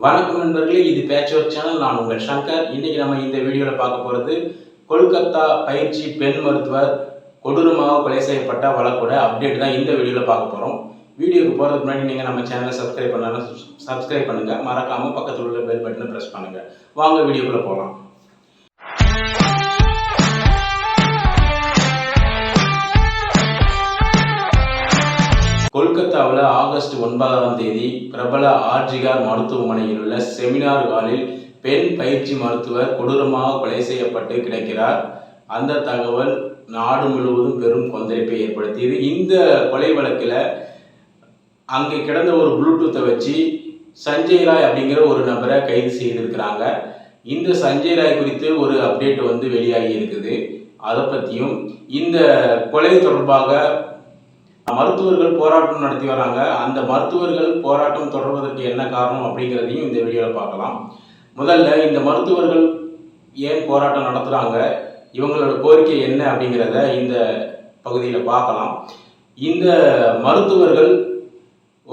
வணக்கம் நண்பர்களே இது பேட்ச் ஒர்க் சேனல். நான் உங்கள் சங்கர். இன்னைக்கு நம்ம இந்த வீடியோவில் பார்க்க போகிறது கொல்கத்தா பயிற்சி பெண் மருத்துவர் கொடூரமாக கொலை செய்யப்பட்ட வழக்கோட அப்டேட் தான் இந்த வீடியோவில் பார்க்க போகிறோம் வீடியோக்கு போகிறதுக்கு முன்னாடி நீங்கள் நம்ம சேனலை சப்ஸ்கிரைப் பண்ணலாம் சப்ஸ்கிரைப் பண்ணுங்கள் மறக்காமல் பக்கத்தில் உள்ள பெல் பட்டனை ப்ரெஸ் பண்ணுங்கள் வாங்க வீடியோக்குள்ளே போகலாம் கொல்கத்தாவில் ஆகஸ்ட் ஒன்பதாம் தேதி பிரபல ஆர்ஜிகார் மருத்துவமனையில் உள்ள செமினார் ஹாலில் பெண் பயிற்சி மருத்துவர் கொடூரமாக கொலை செய்யப்பட்டு கிடக்கிறார். அந்த தகவல் நாடு முழுவதும் பெரும் கொந்தளிப்பை ஏற்படுத்தியது. இந்த கொலை வழக்கில் அங்கே கிடந்த ஒரு ப்ளூடூத்தை வச்சு சஞ்சய் ராய் அப்படிங்கிற ஒரு நபரை கைது செய்திருக்கிறாங்க. இந்த சஞ்சய் ராய் குறித்து ஒரு அப்டேட் வந்து வெளியாகி இருக்குது. அதை பற்றியும் இந்த கொலை தொடர்பாக மருத்துவர்கள் போராட்டம் நடத்தி வராங்க. அந்த மருத்துவர்கள் போராட்டம் தொடர்வதற்கு என்ன காரணம் அப்படிங்கிறதையும் இந்த வீடியோவில் பார்க்கலாம். முதல்ல இந்த மருத்துவர்கள் ஏன் போராட்டம் நடத்துகிறாங்க இவங்களோட கோரிக்கை என்ன அப்படிங்கிறத இந்த பகுதியில் பார்க்கலாம். இந்த மருத்துவர்கள்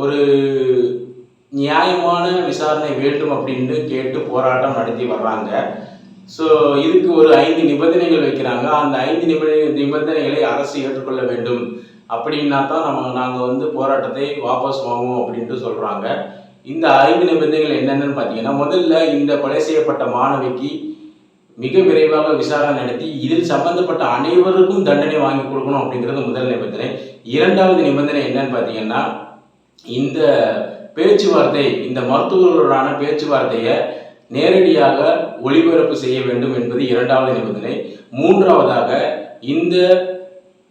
ஒரு நியாயமான விசாரணை வேண்டும் அப்படின்னு கேட்டு போராட்டம் நடத்தி வர்றாங்க. ஸோ இதுக்கு ஒரு ஐந்து நிபந்தனைகள் வைக்கிறாங்க. அந்த ஐந்து நிபந்தனை நிபந்தனைகளை அரசு ஏற்றுக்கொள்ள வேண்டும். அப்படின்னா தான் நம்ம நாங்கள் வந்து போராட்டத்தை வாபஸ் வாங்குவோம் அப்படின்ட்டு சொல்கிறாங்க இந்த ஐந்து நிபந்தனைகள் என்னென்னு பார்த்தீங்கன்னா முதல்ல இந்த கொலை செய்யப்பட்ட மாணவிக்கு மிக விரைவாக விசாரணை நடத்தி இதில் சம்பந்தப்பட்ட அனைவருக்கும் தண்டனை வாங்கி கொடுக்கணும் அப்படிங்கிறது முதல் நிபந்தனை. இரண்டாவது நிபந்தனை என்னன்னு பார்த்தீங்கன்னா இந்த பேச்சுவார்த்தை இந்த மருத்துவர்களுடனான பேச்சுவார்த்தையை நேரடியாக ஒளிபரப்பு செய்ய வேண்டும் என்பது இரண்டாவது நிபந்தனை. மூன்றாவதாக இந்த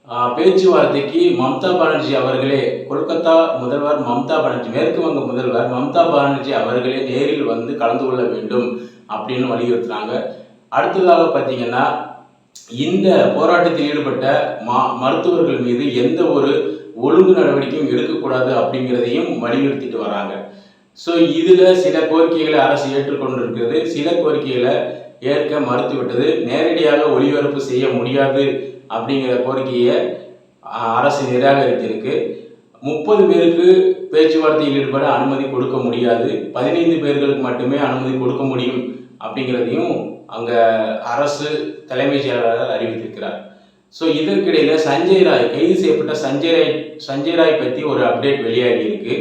பேச்சுவார்த்தைக்கு மம்தா பானர்ஜி அவர்களே கொல்கத்தா முதல்வர் மம்தா பானர்ஜி மேற்கு வங்க முதல்வர் மம்தா பானர்ஜி அவர்களே நேரில் வந்து கலந்து கொள்ள வேண்டும் அப்படின்னு வலியுறுத்துறாங்க. அடுத்ததாக பார்த்தீங்கன்னா இந்த போராட்டத்தில் ஈடுபட்ட மா மருத்துவர்கள் மீது எந்த ஒரு ஒழுங்கு நடவடிக்கையும் எடுக்கக்கூடாது அப்படிங்கிறதையும் வலியுறுத்திட்டு வராங்க. ஸோ இதில் சில கோரிக்கைகளை அரசு ஏற்றுக்கொண்டிருக்கிறது. சில கோரிக்கைகளை ஏற்க மறுத்துவிட்டது. நேரடியாக ஒளிபரப்பு செய்ய முடியாது அப்படிங்கிற கோரிக்கையை அரசு நிராகரித்திருக்கு. முப்பது பேருக்கு பேச்சுவார்த்தையில் ஈடுபட அனுமதி கொடுக்க முடியாது. பதினைந்து பேர்களுக்கு மட்டுமே அனுமதி கொடுக்க முடியும் அப்படிங்கிறதையும் அங்கே அரசு தலைமைச் செயலாளர் அறிவித்திருக்கிறார். ஸோ இதற்கிடையில் சஞ்சய் ராய் கைது செய்யப்பட்ட சஞ்சய் ராய் சஞ்சய் ராய் பற்றி ஒரு அப்டேட் வெளியாகி இருக்கு.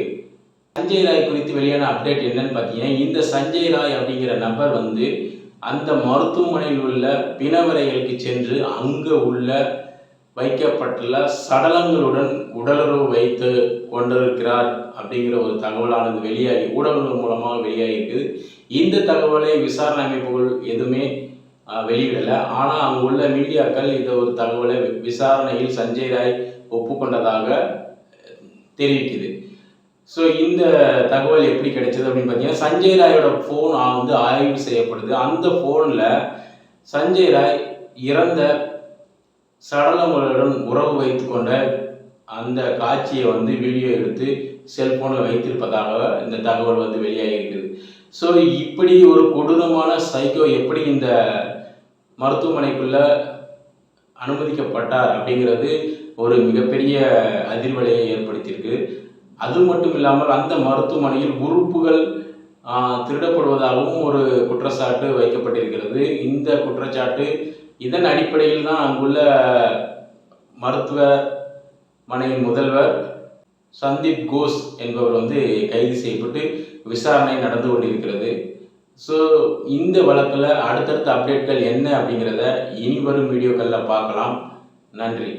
சஞ்சய் ராய் குறித்து வெளியான அப்டேட் என்னன்னு பார்த்தீங்கன்னா இந்த சஞ்சய் ராய் அப்படிங்கிற நபர் வந்து அந்த மருத்துவமனையில் உள்ள பிணவரைகளுக்கு சென்று அங்கு உள்ள வைக்கப்பட்டுள்ள சடலங்களுடன் உடலுறவு வைத்து கொண்டிருக்கிறார் அப்படிங்கிற ஒரு தகவலானது வெளியாகி ஊடகங்கள் மூலமாக வெளியாகி இருக்குது. இந்த தகவலை விசாரணை அமைப்புகள் எதுவுமே வெளியிடலை. ஆனால் அங்குள்ள மீடியாக்கள் இந்த ஒரு தகவலை விசாரணையில் சஞ்சய் ராய் ஒப்புக்கொண்டதாக தெரிவிக்குது. ஸோ இந்த தகவல் எப்படி கிடைச்சது அப்படின்னு பார்த்தீங்கன்னா சஞ்சய் ராயோட ஃபோன் வந்து ஆய்வு செய்யப்படுது. அந்த ஃபோனில் சஞ்சய் ராய் இறந்த சடலங்களுடன் உறவு வைத்து கொண்ட அந்த காட்சியை வந்து வீடியோ எடுத்து செல்போனில் வைத்திருப்பதாக இந்த தகவல் வந்து வெளியாகி இருக்குது. ஸோ இப்படி ஒரு கொடூரமான சைக்கோ எப்படி இந்த மருத்துவமனைக்குள்ளே அனுமதிக்கப்பட்டார் அப்படிங்கிறது ஒரு மிகப்பெரிய அதிர்வலையை ஏற்படுத்தியிருக்கு. அது மட்டும் இல்லாமல் அந்த மருத்துவமனையில் உறுப்புகள் திருடப்படுவதாகவும் ஒரு குற்றச்சாட்டு வைக்கப்பட்டிருக்கிறது. இந்த குற்றச்சாட்டு இதன் அடிப்படையில் தான் அங்குள்ள மருத்துவ மனையின் முதல்வர் சந்தீப் கோஸ் என்பவர் வந்து கைது செய்யப்பட்டு விசாரணை நடந்து கொண்டிருக்கிறது. ஸோ இந்த வழக்கில் அடுத்தடுத்த அப்டேட்கள் என்ன அப்படிங்கிறத இனி வரும் வீடியோக்களில் பார்க்கலாம். நன்றி.